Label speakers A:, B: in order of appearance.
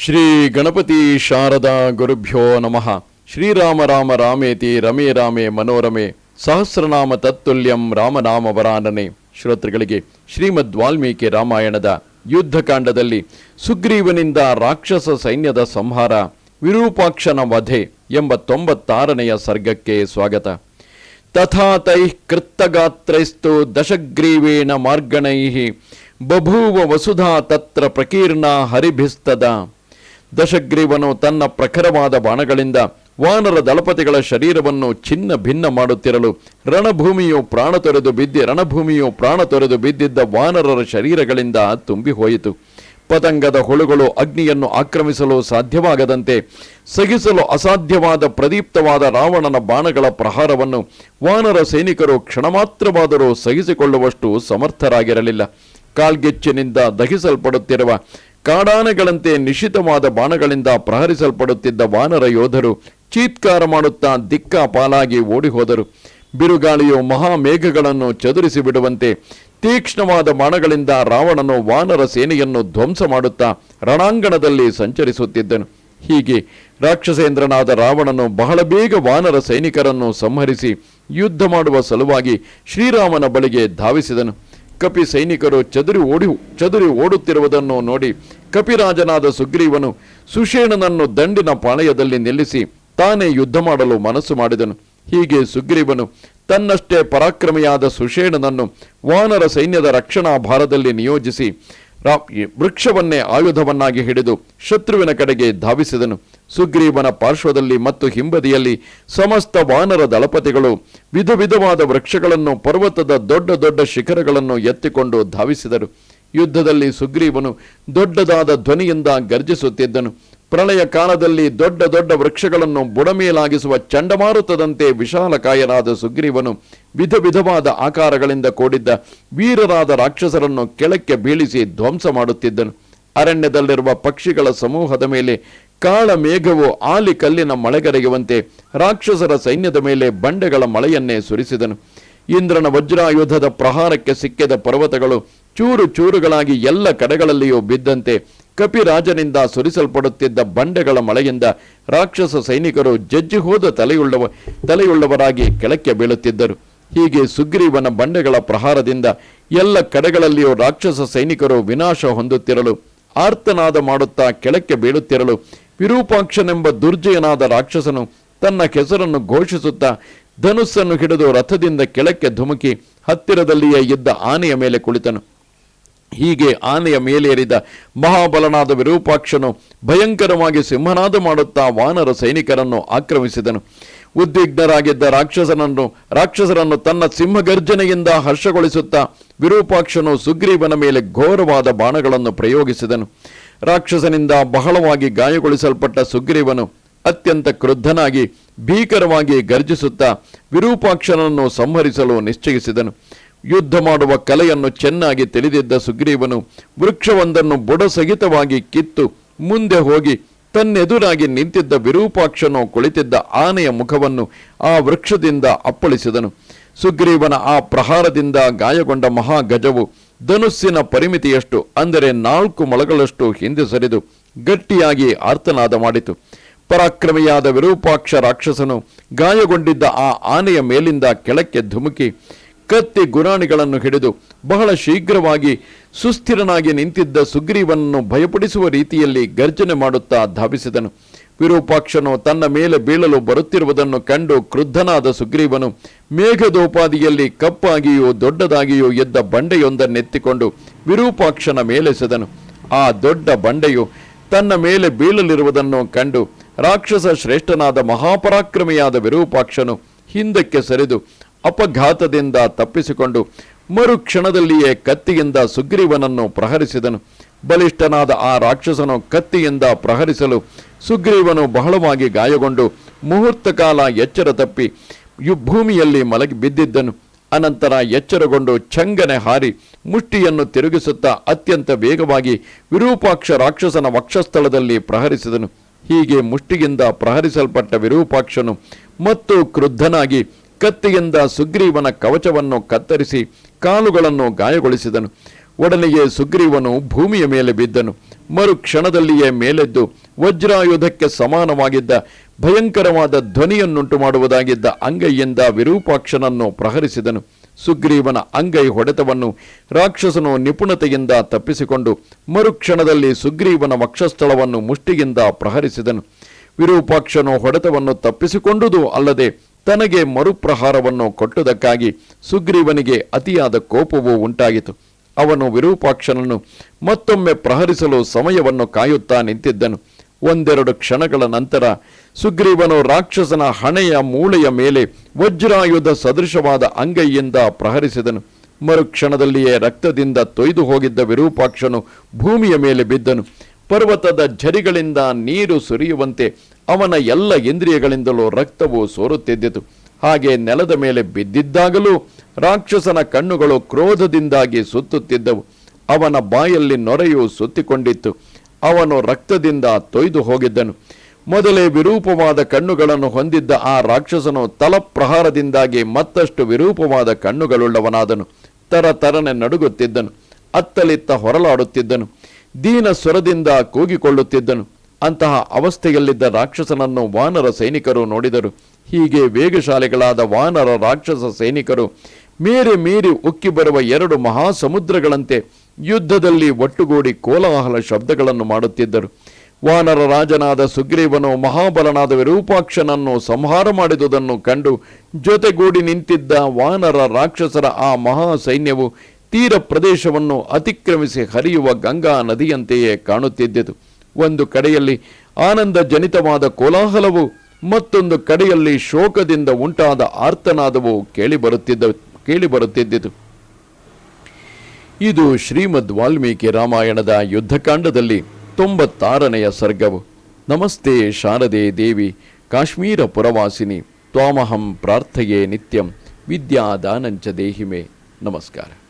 A: ಶ್ರೀ ಗಣಪತಿ ಶಾರದಾ ಗುರುಭ್ಯೋ ನಮಃ. ಶ್ರೀರಾಮ ರಾಮ ರಾಮೇತಿ ರಮೇ ರಾಮೇ ಮನೋರಮೆ. ಸಹಸ್ರನಾಮ ತತ್ತುಲ್ಯಂ ರಾಮನಾಮ ವರಾನನೆ. ಶ್ರೋತೃಗಳಿಗೆ ಶ್ರೀಮದ್ ವಾಲ್ಮೀಕಿ ರಾಮಾಯಣದ ಯುದ್ಧಕಾಂಡದಲ್ಲಿ ಸುಗ್ರೀವನಿಂದ ರಾಕ್ಷಸ ಸೈನ್ಯದ ಸಂಹಾರ, ವಿರೂಪಾಕ್ಷನ ವಧೆ ಎಂಬ ತೊಂಬತ್ತಾರನೆಯ ಸರ್ಗಕ್ಕೆ ಸ್ವಾಗತ. ತಥಾ ತೈಃ ಕೃತ್ತಗಾತ್ರೈಸ್ತು ದಶಗ್ರೀವೇಣ ಮಾರ್ಗಣೈ. ಬಭೂವ ವಸುಧಾ ತತ್ರ ಪ್ರಕೀರ್ಣ ಹರಿಭಿಸ್ತದ. ದಶಗ್ರೀವನು ತನ್ನ ಪ್ರಖರವಾದ ಬಾಣಗಳಿಂದ ವಾನರ ದಳಪತಿಗಳ ಶರೀರವನ್ನು ಚಿನ್ನ ಭಿನ್ನ ಮಾಡುತ್ತಿರಲು ರಣಭೂಮಿಯು ಪ್ರಾಣ ತೊರೆದು ಬಿದ್ದಿ ರಣಭೂಮಿಯು ಪ್ರಾಣ ತೊರೆದು ಬಿದ್ದಿದ್ದ ವಾನರರ ಶರೀರಗಳಿಂದ ತುಂಬಿ ಹೋಯಿತು. ಪತಂಗದ ಹುಳುಗಳು ಅಗ್ನಿಯನ್ನು ಆಕ್ರಮಿಸಲು ಸಾಧ್ಯವಾಗದಂತೆ ಸಹಿಸಲು ಅಸಾಧ್ಯವಾದ ಪ್ರದೀಪ್ತವಾದ ರಾವಣನ ಬಾಣಗಳ ಪ್ರಹಾರವನ್ನು ವಾನರ ಸೈನಿಕರು ಕ್ಷಣಮಾತ್ರವಾದರೂ ಸಹಿಸಿಕೊಳ್ಳುವಷ್ಟು ಸಮರ್ಥರಾಗಿರಲಿಲ್ಲ. ಕಾಲ್ಗೆಚ್ಚಿನಿಂದ ದಹಿಸಲ್ಪಡುತ್ತಿರುವ ಕಾಡಾನೆಗಳಂತೆ ನಿಶಿತವಾದ ಬಾಣಗಳಿಂದ ಪ್ರಹರಿಸಲ್ಪಡುತ್ತಿದ್ದ ವಾನರ ಯೋಧರು ಚೀತ್ಕಾರ ಮಾಡುತ್ತಾ ದಿಕ್ಕಾಪಾಲಾಗಿ ಓಡಿ ಹೋದರು ಬಿರುಗಾಳಿಯು ಮಹಾಮೇಘಗಳನ್ನು ಚದುರಿಸಿ ಬಿಡುವಂತೆ ತೀಕ್ಷ್ಣವಾದ ಬಾಣಗಳಿಂದ ರಾವಣನು ವಾನರ ಸೇನೆಯನ್ನು ಧ್ವಂಸ ಮಾಡುತ್ತಾ ರಣಾಂಗಣದಲ್ಲಿ ಸಂಚರಿಸುತ್ತಿದ್ದನು. ಹೀಗೆ ರಾಕ್ಷಸೇಂದ್ರನಾದ ರಾವಣನು ಬಹಳ ಬೇಗ ವಾನರ ಸೈನಿಕರನ್ನು ಸಂಹರಿಸಿ ಯುದ್ಧ ಮಾಡುವ ಸಲುವಾಗಿ ಶ್ರೀರಾಮನ ಬಳಿಗೆ ಧಾವಿಸಿದನು. ಕಪಿ ಸೈನಿಕರು ಚದುರಿ ಓಡಿ ಚದುರಿ ಓಡುತ್ತಿರುವುದನ್ನು ನೋಡಿ ಕಪಿರಾಜನಾದ ಸುಗ್ರೀವನು ಸುಷೇಣನನ್ನು ದಂಡಿನ ಪಾಳಯದಲ್ಲಿ ನಿಲ್ಲಿಸಿ ತಾನೇ ಯುದ್ಧ ಮಾಡಲು ಮನಸ್ಸು ಮಾಡಿದನು. ಹೀಗೆ ಸುಗ್ರೀವನು ತನ್ನಷ್ಟೇ ಪರಾಕ್ರಮಿಯಾದ ಸುಷೇಣನನ್ನು ವಾನರ ಸೈನ್ಯದ ರಕ್ಷಣಾ ಭಾರದಲ್ಲಿ ನಿಯೋಜಿಸಿ ವೃಕ್ಷವನ್ನೇ ಆಯುಧವನ್ನಾಗಿ ಹಿಡಿದು ಶತ್ರುವಿನ ಕಡೆಗೆ ಧಾವಿಸಿದನು. ಸುಗ್ರೀವನ ಪಾರ್ಶ್ವದಲ್ಲಿ ಮತ್ತು ಹಿಂಬದಿಯಲ್ಲಿ ಸಮಸ್ತ ವಾನರ ದಳಪತಿಗಳು ವಿಧ ವಿಧವಾದ ವೃಕ್ಷಗಳನ್ನು, ಪರ್ವತದ ದೊಡ್ಡ ದೊಡ್ಡ ಶಿಖರಗಳನ್ನು ಎತ್ತಿಕೊಂಡು ಧಾವಿಸಿದರು. ಯುದ್ಧದಲ್ಲಿ ಸುಗ್ರೀವನು ದೊಡ್ಡದಾದ ಧ್ವನಿಯಿಂದ ಗರ್ಜಿಸುತ್ತಿದ್ದನು. ಪ್ರಳಯ ಕಾಲದಲ್ಲಿ ದೊಡ್ಡ ದೊಡ್ಡ ವೃಕ್ಷಗಳನ್ನು ಬುಡಮೇಲಾಗಿಸುವ ಚಂಡಮಾರುತದಂತೆ ವಿಶಾಲಕಾಯನಾದ ಸುಗ್ರೀವನು ವಿಧ ವಿಧವಾದ ಆಕಾರಗಳಿಂದ ಕೂಡಿದ್ದ ವೀರರಾದ ರಾಕ್ಷಸರನ್ನು ಕೆಳಕ್ಕೆ ಬೀಳಿಸಿ ಧ್ವಂಸ ಮಾಡುತ್ತಿದ್ದನು. ಅರಣ್ಯದಲ್ಲಿರುವ ಪಕ್ಷಿಗಳ ಸಮೂಹದ ಮೇಲೆ ಕಾಳ ಮೇಘವು ಆಲಿ ಕಲ್ಲಿನ ಮಳೆಗರೆಯುವಂತೆ ರಾಕ್ಷಸರ ಸೈನ್ಯದ ಮೇಲೆ ಬಂಡೆಗಳ ಮಳೆಯನ್ನೇ ಸುರಿಸಿದನು. ಇಂದ್ರನ ವಜ್ರಾಯುಧದ ಪ್ರಹಾರಕ್ಕೆ ಸಿಕ್ಕಿದ ಪರ್ವತಗಳು ಚೂರು ಚೂರುಗಳಾಗಿ ಎಲ್ಲ ಕಡೆಗಳಲ್ಲಿಯೂ ಬಿದ್ದಂತೆ ಕಪಿರಾಜನಿಂದ ಸುರಿಸಲ್ಪಡುತ್ತಿದ್ದ ಬಂಡೆಗಳ ಮಳೆಯಿಂದ ರಾಕ್ಷಸ ಸೈನಿಕರು ಜಜ್ಜಿ ಹೋದ ತಲೆಯುಳ್ಳವ, ತಲೆಯುಳ್ಳವರಾಗಿ ಕೆಳಕ್ಕೆ ಬೀಳುತ್ತಿದ್ದರು. ಹೀಗೆ ಸುಗ್ರೀವನ ಬಂಡೆಗಳ ಪ್ರಹಾರದಿಂದ ಎಲ್ಲ ಕಡೆಗಳಲ್ಲಿಯೂ ರಾಕ್ಷಸ ಸೈನಿಕರು ವಿನಾಶ ಹೊಂದುತ್ತಿರಲು, ಆರ್ತನಾದ ಮಾಡುತ್ತಾ ಕೆಳಕ್ಕೆ ಬೀಳುತ್ತಿರಲು ವಿರೂಪಾಕ್ಷನೆಂಬ ದುರ್ಜಯನಾದ ರಾಕ್ಷಸನು ತನ್ನ ಕೆಸರನ್ನು ಘೋಷಿಸುತ್ತಾ ಧನುಸ್ಸನ್ನು ಹಿಡಿದು ರಥದಿಂದ ಕೆಳಕ್ಕೆ ಧುಮುಕಿ ಹತ್ತಿರದಲ್ಲಿಯೇ ಇದ್ದ ಆನೆಯ ಮೇಲೆ ಕುಳಿತನು. ಹೀಗೆ ಆನೆಯ ಮೇಲೇರಿದ ಮಹಾಬಲನಾದ ವಿರೂಪಾಕ್ಷನು ಭಯಂಕರವಾಗಿ ಸಿಂಹನಾದ ಮಾಡುತ್ತಾ ವಾನರ ಸೈನಿಕರನ್ನು ಆಕ್ರಮಿಸಿದನು. ಉದ್ವಿಗ್ನರಾಗಿದ್ದ ರಾಕ್ಷಸನನ್ನು, ರಾಕ್ಷಸರನ್ನು ತನ್ನ ಸಿಂಹಗರ್ಜನೆಯಿಂದ ಹರ್ಷಗೊಳಿಸುತ್ತಾ ವಿರೂಪಾಕ್ಷನು ಸುಗ್ರೀವನ ಮೇಲೆ ಘೋರವಾದ ಬಾಣಗಳನ್ನು ಪ್ರಯೋಗಿಸಿದನು. ರಾಕ್ಷಸನಿಂದ ಬಹಳವಾಗಿ ಗಾಯಗೊಳಿಸಲ್ಪಟ್ಟ ಸುಗ್ರೀವನು ಅತ್ಯಂತ ಕ್ರುದ್ಧನಾಗಿ ಭೀಕರವಾಗಿ ಗರ್ಜಿಸುತ್ತಾ ವಿರೂಪಾಕ್ಷನನ್ನು ಸಂಹರಿಸಲು ನಿಶ್ಚಯಿಸಿದನು. ಯುದ್ಧ ಮಾಡುವ ಕಲೆಯನ್ನು ಚೆನ್ನಾಗಿ ತಿಳಿದಿದ್ದ ಸುಗ್ರೀವನು ವೃಕ್ಷವೊಂದನ್ನು ಬುಡಸಹಿತವಾಗಿ ಕಿತ್ತು ಮುಂದೆ ಹೋಗಿ ತನ್ನೆದುರಾಗಿ ನಿಂತಿದ್ದ ವಿರೂಪಾಕ್ಷನು ಕುಳಿತಿದ್ದ ಆನೆಯ ಮುಖವನ್ನು ಆ ವೃಕ್ಷದಿಂದ ಅಪ್ಪಳಿಸಿದನು. ಸುಗ್ರೀವನ ಆ ಪ್ರಹಾರದಿಂದ ಗಾಯಗೊಂಡ ಮಹಾಗಜವು ಧನುಸ್ಸಿನ ಪರಿಮಿತಿಯಷ್ಟು, ಅಂದರೆ ನಾಲ್ಕು ಮೊಳಗಳಷ್ಟು ಹಿಂದೆ ಸರಿದು ಗಟ್ಟಿಯಾಗಿ ಆರ್ತನಾದ ಮಾಡಿತು. ಪರಾಕ್ರಮಿಯಾದ ವಿರೂಪಾಕ್ಷ ರಾಕ್ಷಸನು ಗಾಯಗೊಂಡಿದ್ದ ಆ ಆನೆಯ ಮೇಲಿಂದ ಕೆಳಕ್ಕೆ ಧುಮುಕಿ ಕತ್ತಿ ಗುರಾಣಿಗಳನ್ನು ಹಿಡಿದು ಬಹಳ ಶೀಘ್ರವಾಗಿ ಸುಸ್ಥಿರನಾಗಿ ನಿಂತಿದ್ದ ಸುಗ್ರೀವನನ್ನು ಭಯಪಡಿಸುವ ರೀತಿಯಲ್ಲಿ ಗರ್ಜನೆ ಮಾಡುತ್ತಾ ಧಾವಿಸಿದನು. ವಿರೂಪಾಕ್ಷನು ತನ್ನ ಮೇಲೆ ಬೀಳಲು ಬರುತ್ತಿರುವುದನ್ನು ಕಂಡು ಕ್ರುದ್ಧನಾದ ಸುಗ್ರೀವನು ಮೇಘದೋಪಾದಿಯಲ್ಲಿ ಕಪ್ಪಾಗಿಯೂ ದೊಡ್ಡದಾಗಿಯೂ ಎದ್ದ ಬಂಡೆಯೊಂದನ್ನೆತ್ತಿಕೊಂಡು ವಿರೂಪಾಕ್ಷನ ಮೇಲೆಸೆದನು ಆ ದೊಡ್ಡ ಬಂಡೆಯು ತನ್ನ ಮೇಲೆ ಬೀಳಲಿರುವುದನ್ನು ಕಂಡು ರಾಕ್ಷಸ ಶ್ರೇಷ್ಠನಾದ ಮಹಾಪರಾಕ್ರಮಿಯಾದ ವಿರೂಪಾಕ್ಷನು ಹಿಂದಕ್ಕೆ ಸರಿದು ಅಪಘಾತದಿಂದ ತಪ್ಪಿಸಿಕೊಂಡು ಮರುಕ್ಷಣದಲ್ಲಿಯೇ ಕತ್ತಿಯಿಂದ ಸುಗ್ರೀವನನ್ನು ಪ್ರಹರಿಸಿದನು. ಬಲಿಷ್ಠನಾದ ಆ ರಾಕ್ಷಸನು ಕತ್ತಿಯಿಂದ ಪ್ರಹರಿಸಲು ಸುಗ್ರೀವನು ಬಹಳವಾಗಿ ಗಾಯಗೊಂಡು ಮುಹೂರ್ತ ಕಾಲ ಎಚ್ಚರ ತಪ್ಪಿ ಭೂಮಿಯಲ್ಲಿ ಮಲಗಿ ಬಿದ್ದಿದ್ದನು. ಅನಂತರ ಎಚ್ಚರಗೊಂಡು ಚಂಗನೆ ಹಾರಿ ಮುಷ್ಟಿಯನ್ನು ತಿರುಗಿಸುತ್ತಾ ಅತ್ಯಂತ ವೇಗವಾಗಿ ವಿರೂಪಾಕ್ಷ ರಾಕ್ಷಸನ ವಕ್ಷಸ್ಥಳದಲ್ಲಿ ಪ್ರಹರಿಸಿದನು. ಹೀಗೆ ಮುಷ್ಟಿಯಿಂದ ಪ್ರಹರಿಸಲ್ಪಟ್ಟ ವಿರೂಪಾಕ್ಷನು ಮತ್ತು ಕ್ರುದ್ಧನಾಗಿ ಕತ್ತಿಯಿಂದ ಸುಗ್ರೀವನ ಕವಚವನ್ನು ಕತ್ತರಿಸಿ ಕಾಲುಗಳನ್ನು ಗಾಯಗೊಳಿಸಿದನು. ಒಡನೆಯೇ ಸುಗ್ರೀವನು ಭೂಮಿಯ ಮೇಲೆ ಬಿದ್ದನು. ಮರುಕ್ಷಣದಲ್ಲಿಯೇ ಮೇಲೆದ್ದು ವಜ್ರಾಯುಧಕ್ಕೆ ಸಮಾನವಾಗಿದ್ದ ಭಯಂಕರವಾದ ಧ್ವನಿಯನ್ನುಂಟು ಮಾಡುವುದಾಗಿದ್ದ ಅಂಗೈಯಿಂದ ವಿರೂಪಾಕ್ಷನನ್ನು ಪ್ರಹರಿಸಿದನು. ಸುಗ್ರೀವನ ಅಂಗೈ ಹೊಡೆತವನ್ನು ರಾಕ್ಷಸನು ನಿಪುಣತೆಯಿಂದ ತಪ್ಪಿಸಿಕೊಂಡು ಮರುಕ್ಷಣದಲ್ಲಿ ಸುಗ್ರೀವನ ವಕ್ಷಸ್ಥಳವನ್ನು ಮುಷ್ಟಿಯಿಂದ ಪ್ರಹರಿಸಿದನು. ವಿರೂಪಾಕ್ಷನು ಹೊಡೆತವನ್ನು ತಪ್ಪಿಸಿಕೊಂಡುದು ಅಲ್ಲದೆ ತನಗೆ ಮರುಪ್ರಹಾರವನ್ನು ಕೊಟ್ಟುದಕ್ಕಾಗಿ ಸುಗ್ರೀವನಿಗೆ ಅತಿಯಾದ ಕೋಪವೂ ಉಂಟಾಯಿತು ಅವನು ವಿರೂಪಾಕ್ಷನನ್ನು ಮತ್ತೊಮ್ಮೆ ಪ್ರಹರಿಸಲು ಸಮಯವನ್ನು ಕಾಯುತ್ತಾ ನಿಂತಿದ್ದನು. ಒಂದೆರಡು ಕ್ಷಣಗಳ ನಂತರ ಸುಗ್ರೀವನು ರಾಕ್ಷಸನ ಹಣೆಯ ಮೂಳೆಯ ಮೇಲೆ ವಜ್ರಾಯುಧ ಸದೃಶವಾದ ಅಂಗೈಯಿಂದ ಪ್ರಹರಿಸಿದನು. ಮರುಕ್ಷಣದಲ್ಲಿಯೇ ರಕ್ತದಿಂದ ತೊಯ್ದು ಹೋಗಿದ್ದ ವಿರೂಪಾಕ್ಷನು ಭೂಮಿಯ ಮೇಲೆ ಬಿದ್ದನು. ಪರ್ವತದ ಝರಿಗಳಿಂದ ನೀರು ಸುರಿಯುವಂತೆ ಅವನ ಎಲ್ಲ ಇಂದ್ರಿಯಗಳಿಂದಲೂ ರಕ್ತವು ಸೋರುತ್ತಿದ್ದಿತು. ಹಾಗೆ ನೆಲದ ಮೇಲೆ ಬಿದ್ದಿದ್ದಾಗಲೂ ರಾಕ್ಷಸನ ಕಣ್ಣುಗಳು ಕ್ರೋಧದಿಂದಾಗಿ ಸುತ್ತುತ್ತಿದ್ದವು. ಅವನ ಬಾಯಲ್ಲಿ ನೊರೆಯು ಸುತ್ತಿಕೊಂಡಿತ್ತು. ಅವನು ರಕ್ತದಿಂದ ತೊಯ್ದು ಹೋಗಿದ್ದನು. ಮೊದಲೇ ವಿರೂಪವಾದ ಕಣ್ಣುಗಳನ್ನು ಹೊಂದಿದ್ದ ಆ ರಾಕ್ಷಸನು ತಲಪ್ರಹಾರದಿಂದಾಗಿ ಮತ್ತಷ್ಟು ವಿರೂಪವಾದ ಕಣ್ಣುಗಳುಳ್ಳವನಾದನು. ತರತರನೆ ನಡುಗುತ್ತಿದ್ದನು. ಅತ್ತಲಿತ್ತ ಹೊರಲಾಡುತ್ತಿದ್ದನು. ದೀನ ಸ್ವರದಿಂದ ಕೂಗಿಕೊಳ್ಳುತ್ತಿದ್ದನು. ಅಂತಹ ಅವಸ್ಥೆಯಲ್ಲಿದ್ದ ರಾಕ್ಷಸನನ್ನು ವಾನರ ಸೈನಿಕರು ನೋಡಿದರು. ಹೀಗೆ ವೇಗಶಾಲಿಗಳಾದ ವಾನರ ರಾಕ್ಷಸ ಸೈನಿಕರು ಮೇರೆ ಮೀರಿ ಉಕ್ಕಿ ಬರುವ ಎರಡು ಮಹಾಸಮುದ್ರಗಳಂತೆ ಯುದ್ಧದಲ್ಲಿ ಒಟ್ಟುಗೂಡಿ ಕೋಲಾಹಲ ಶಬ್ದಗಳನ್ನು ಮಾಡುತ್ತಿದ್ದರು. ವಾನರ ರಾಜನಾದ ಸುಗ್ರೀವನು ಮಹಾಬಲನಾದ ವಿರೂಪಾಕ್ಷನನ್ನು ಸಂಹಾರ ಮಾಡಿದುದನ್ನು ಕಂಡು ಜೊತೆಗೂಡಿ ನಿಂತಿದ್ದ ವಾನರ ರಾಕ್ಷಸರ ಆ ಮಹಾ ಸೈನ್ಯವು ತೀರ ಪ್ರದೇಶವನ್ನು ಅತಿಕ್ರಮಿಸಿ ಹರಿಯುವ ಗಂಗಾ ನದಿಯಂತೆಯೇ ಕಾಣುತ್ತಿದ್ದಿತು ಒಂದು ಕಡೆಯಲ್ಲಿ ಆನಂದ ಜನಿತವಾದ ಕೋಲಾಹಲವು, ಮತ್ತೊಂದು ಕಡೆಯಲ್ಲಿ ಶೋಕದಿಂದ ಉಂಟಾದ ಆರ್ತನಾದವು ಕೇಳಿಬರುತ್ತಿದ್ದ ಕೇಳಿಬರುತ್ತಿದ್ದಿತು ಇದು ಶ್ರೀಮದ್ ವಾಲ್ಮೀಕಿ ರಾಮಾಯಣದ ಯುದ್ಧಕಾಂಡದಲ್ಲಿ ತೊಂಬತ್ತಾರನೆಯ ಸರ್ಗವು. ನಮಸ್ತೆ ಶಾರದೆ ದೇವಿ, ಕಾಶ್ಮೀರ ಪುರವಾಸಿನಿ, ತ್ವಾಮಹಂ ಪ್ರಾರ್ಥೆಯೇ ನಿತ್ಯಂ, ವಿದ್ಯಾದಾನಂಚ ದೇಹಿಮೆ. ನಮಸ್ಕಾರ.